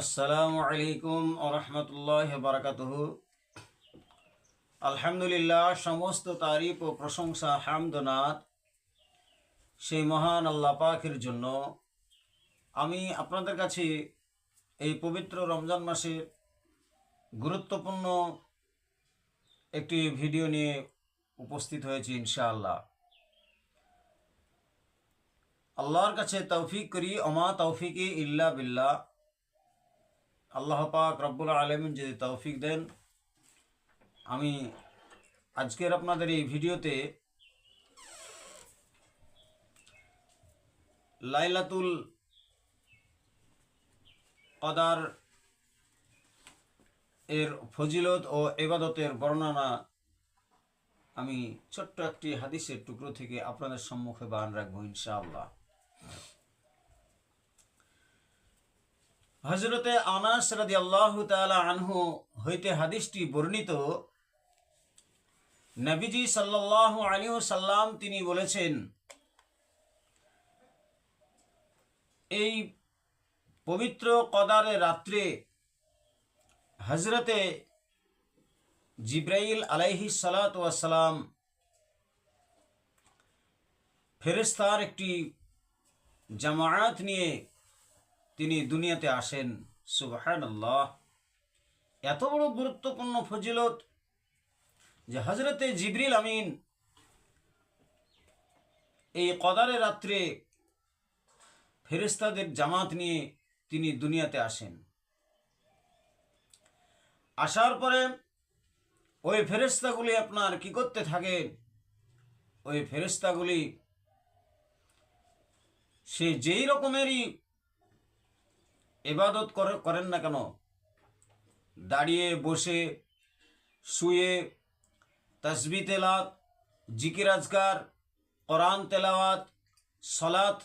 আসসালামু আলাইকুম আরহামতুল্লাহ বারাকাতুহু। আলহামদুলিল্লাহ, সমস্ত তারিফ ও প্রশংসা হামদনাথ সেই মহান আল্লাহ পাকের জন্য আমি আপনাদের কাছে এই পবিত্র রমজান মাসের গুরুত্বপূর্ণ একটি ভিডিও নিয়ে উপস্থিত হয়েছি ইনশাআল্লাহ। আল্লাহর কাছে তৌফিক করি অমা তৌফিকি ইল্লা বিল্লাহ। আল্লাহ পাক রব্বুল আলমিন যদি তৌফিক দেন, আমি আজকের আপনাদের এই ভিডিওতে লাইলাতুল কদার এর ফজিলত ও এবাদতের বর্ণনা আমি ছোট্ট একটি হাদিসের টুকরো থেকে আপনাদের সম্মুখে বান রাখব ইনশাআল্লাহ। হজরতে আনাস রাদি আল্লাহ আনহু হইতে হাদিসটি বর্ণিত। নবীজি সাল্লাহ আলী সাল্লাম তিনি বলেছেন, এই পবিত্র কদারে রাত্রে হজরতে জিব্রাইল আলাইহি সালাম ফেরেস্তার একটি জামায়াত নিয়ে তিনি দুনিয়াতে আসেন। সুবাহান আল্লাহ এত বড় গুরুত্বপূর্ণ ফজিলত যে হজরতে জিবরিল আমিন এই কদারে রাত্রে ফেরেস্তাদের জামাত নিয়ে তিনি দুনিয়াতে আসেন। আসার পরে ওই ফেরেস্তাগুলি আপনার কি করতে থাকে? ওই ফেরেস্তাগুলি সে যেই রকমেরই এবাদত করেন না কেন? দাঁড়িয়ে বসে, শুয়ে, তসবি তেলাত জিকির আজকার, কোরআন তেলাওয়াত সলাত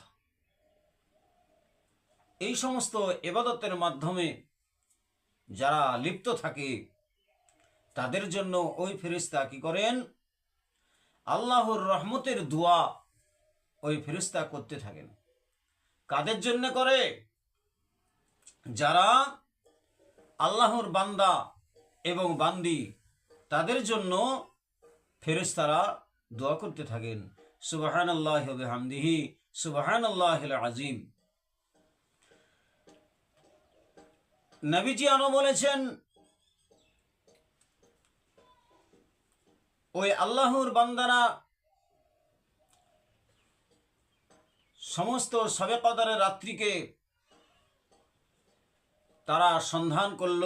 এই সমস্ত এবাদতের মাধ্যমে যারা লিপ্ত থাকে, তাদের জন্য ওই ফেরিস্তা কি করেন? আল্লাহর রহমতের দোয়া ওই ফেরিস্তা করতে থাকেন। কাদের জন্য করে? যারা আল্লাহর বান্দা এবং বান্দি, তাদের জন্য ফেরেস্তারা দোয়া করতে থাকেন। সুবাহান আল্লাহ হামদিহি সুবাহান আল্লাহ আজিম নবীজি আনো বলেছেন, ওই আল্লাহর বান্দারা সমস্ত সবে কদারের রাত্রিকে তারা সন্ধান করল,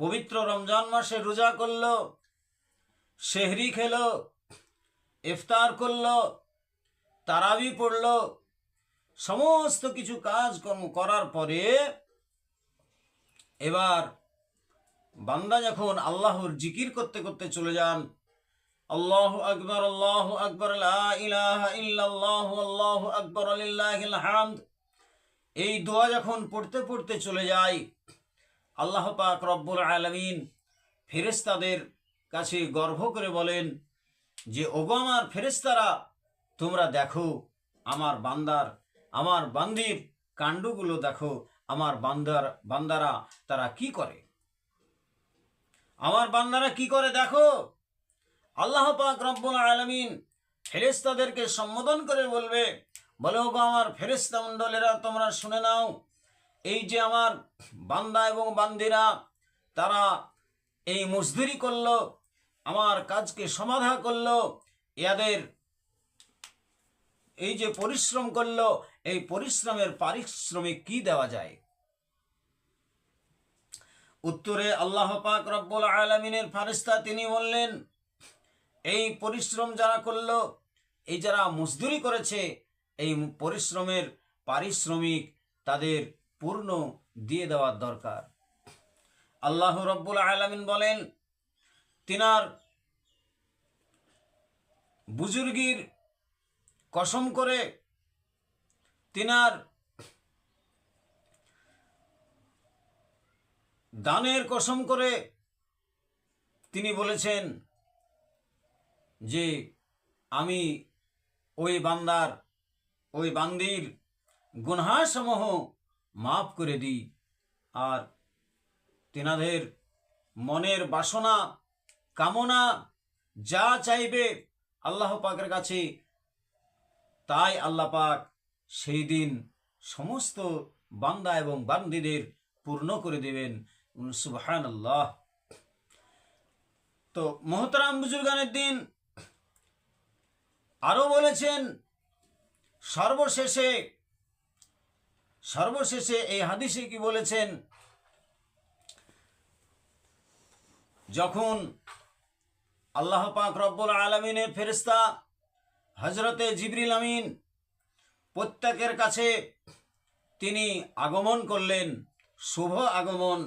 পবিত্র রমজান মাসে রোজা করল শেহরি খেল, ইফতার করল, তারাবি পড়ল, সমস্ত কিছু কাজকর্ম করার পরে এবার বান্দা যখন আল্লাহর জিকির করতে করতে চলে যান, আল্লাহ আকবর আল্লাহ আকবর আল্লাহ আকবর, আলিল্লাহিল হামদ এই দোয়া যখন পড়তে পড়তে চলে যায়, আল্লাহ পাক রব্বুল আলমিন ফেরেস্তাদের কাছে গর্ব করে বলেন যে, ওগো আমার ফেরেস্তারা তোমরা দেখো, আমার বান্দার, আমার বান্দির কাণ্ডগুলো দেখো, আমার বান্দার, বান্দারা তারা কি করে? আমার বান্দারা কি করে দেখো? আল্লাহ পাক রব্বুল আলমিন ফেরেস্তাদেরকে সম্বোধন করে বলবে বলে ওগো আমার ফেরেস্তা মণ্ডলেরা, তোমরা শুনে নাও, এই যে আমার বান্দা এবং বান্দিরা, তারা এই মজদুরি করল, আমার কাজকে সমাধা করল, এদের এই যে পরিশ্রম করল, এই পরিশ্রমের পারিশ্রমিক কি দেওয়া যায়? উত্তরে আল্লাহ পাক রব্বুল আলমিনের ফারিস্তা তিনি বললেন, এই পরিশ্রম যারা করল, এই যারা মজদুরি করেছে এই পরিশ্রমের পারিশ্রমিক তাদের পূর্ণ দিয়ে দেওয়ার দরকার। আল্লাহ রব্বুল আলমিন বলেন, তিনার বুজুর্গির কসম করে তিনার দানের কসম করে তিনি বলেছেন যে, আমি ওই বান্দার ওই বান্দির গুনহাসমূহ মাফ করে দিই। আর তেনাদের মনের বাসনা, কামনা যা চাইবে আল্লাহ পাকের কাছে, তাই আল্লাহ পাক সেই দিন সমস্ত বান্দা এবং বান্দিদের পূর্ণ করে দেবেন। সুবহান আল্লাহ তো মোহতারাম বুজুর্গানের দিন আরও বলেছেন সর্বশেষে সর্বশেষে এই হাদিসে কি বলেছেন? যখন আল্লাহ পাক রব্বুল আলমিনের ফেরিস্তা হজরতে জিবরিল আমিন প্রত্যেকের কাছে তিনি আগমন করলেন, শুভ আগমন,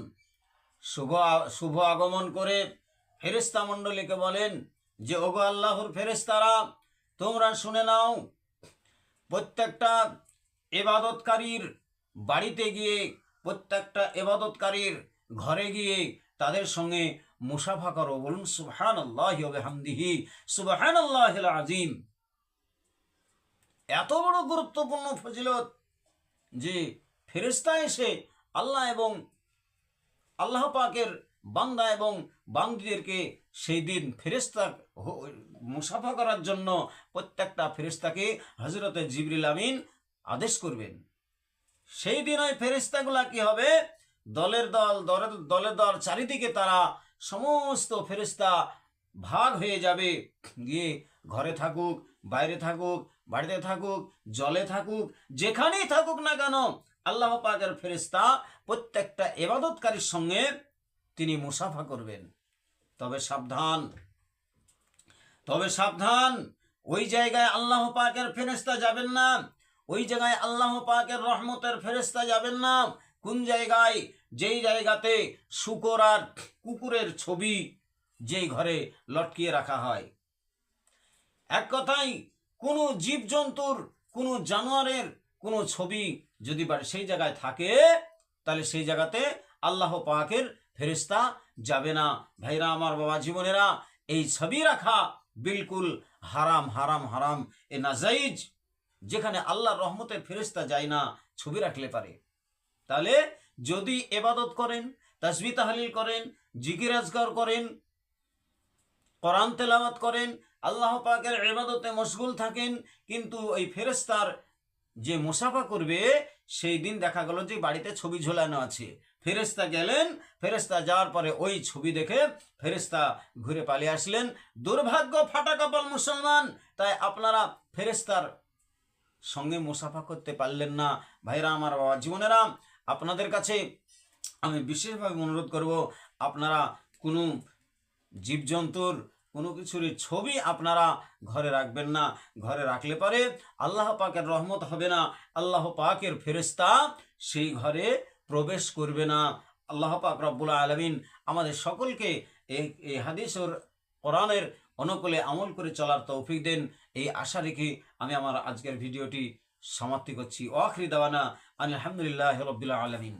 শুভ শুভ আগমন করে ফেরেস্তা মণ্ডলীকে বলেন যে, ওগো আল্লাহর ফেরেস্তারা তোমরা শুনে নাও প্রত্যেকটা এবাদতকারীর বাড়িতে গিয়ে, প্রত্যেকটা এবাদতকারীর ঘরে গিয়ে তাদের সঙ্গে মুসাফা করো। বলুন সুবহান আল্লাহ হামদিহি সুবহান আল্লাহ আজিম এত বড় গুরুত্বপূর্ণ ফজিলত যে ফেরেস্তা এসে আল্লাহ এবং আল্লাহ পাকের বান্দা এবং বান্দিদেরকে সেই দিন ফেরেস্তা মুসাফা করার জন্য প্রত্যেকটা ফেরেস্তাকে হজরতে জিবরিল আমিন আদেশ করবেন। সেই দিন ওই ফেরেস্তাগুলা কি হবে? দলের দল দলের দলের দল চারিদিকে তারা সমস্ত ফেরেস্তা ভাগ হয়ে যাবে। গিয়ে ঘরে থাকুক, বাইরে থাকুক, বাড়িতে থাকুক, জলে থাকুক, যেখানেই থাকুক না কেন, আল্লাহ পাকের ফেরেস্তা প্রত্যেকটা এবাদতকারীর সঙ্গে তিনি মুসাফা করবেন। তবে সাবধান। তবে সাবধান, ওই জায়গায় আল্লাহ পাকের ফেরেস্তা যাবেন না। ওই জায়গায় আল্লাহ পাকের রহমতের ফেরেস্তা যাবেন না। কোন জায়গায়? যেই জায়গাতে শুকর আর কুকুরের ছবি যেই ঘরে লটকিয়ে রাখা হয়। এক কথাই কোনো জীবজন্তুর, কোনো জানোয়ারের কোনো ছবি যদি সেই জায়গায় থাকে, তাহলে সেই জায়গাতে আল্লাহ পাকের ফেরিস্তা যাবে না। ভাইরা, আমার বাবা জীবনেরা, এই ছবি রাখা বিলকুল হারাম হারাম হারাম এ নাজাইজ, যেখানে আল্লাহ রহমতের ফেরিস্তা যায় না, ছবি রাখলে পারে। তাহলে যদি এবাদত করেন, তাসবি তাহালিল করেন জিগিরাজগর করেন, কোরআন তেলাওয়াত করেন, আল্লাহ পাকের এবাদতে মশগুল থাকেন, কিন্তু ওই ফেরেস্তার যে মুসাফা করবে, সেই দিন দেখা গেল যে বাড়িতে ছবি ঝোলানো আছে। ফেরেস্তা গেলেন ফেরেস্তা যাওয়ার পরে ওই ছবি দেখে ফেরেস্তা ঘুরে পালিয়ে আসলেন। দুর্ভাগ্য ফাটা কপাল মুসলমান, তাই আপনারা ফেরেস্তার সঙ্গে মুসাফা করতে পারলেন না। ভাইরা, আমার বাবা জীবনেরা, আপনাদের কাছে আমি বিশেষভাবে অনুরোধ করব, আপনারা কোনো জীবজন্তুর কোনো কিছুরই ছবি আপনারা ঘরে রাখবেন না। ঘরে রাখলে পারে আল্লাহ পাকের রহমত হবে না। আল্লাহ পাকের ফেরেস্তা সেই ঘরে প্রবেশ করবে না। আল্লাহ পাক রব্বুল আলমিন আমাদের সকলকে এই এই হাদিসর কোরআনের অনুকূলে আমল করে চলার তৌফিক দেন। এই আশা রেখে আমি আমার আজকের ভিডিওটি সমাপ্তি করছি। ওয়াখরি দাওয়ানা আলহামদুলিল্লাহ রবিল্লা আলমিন।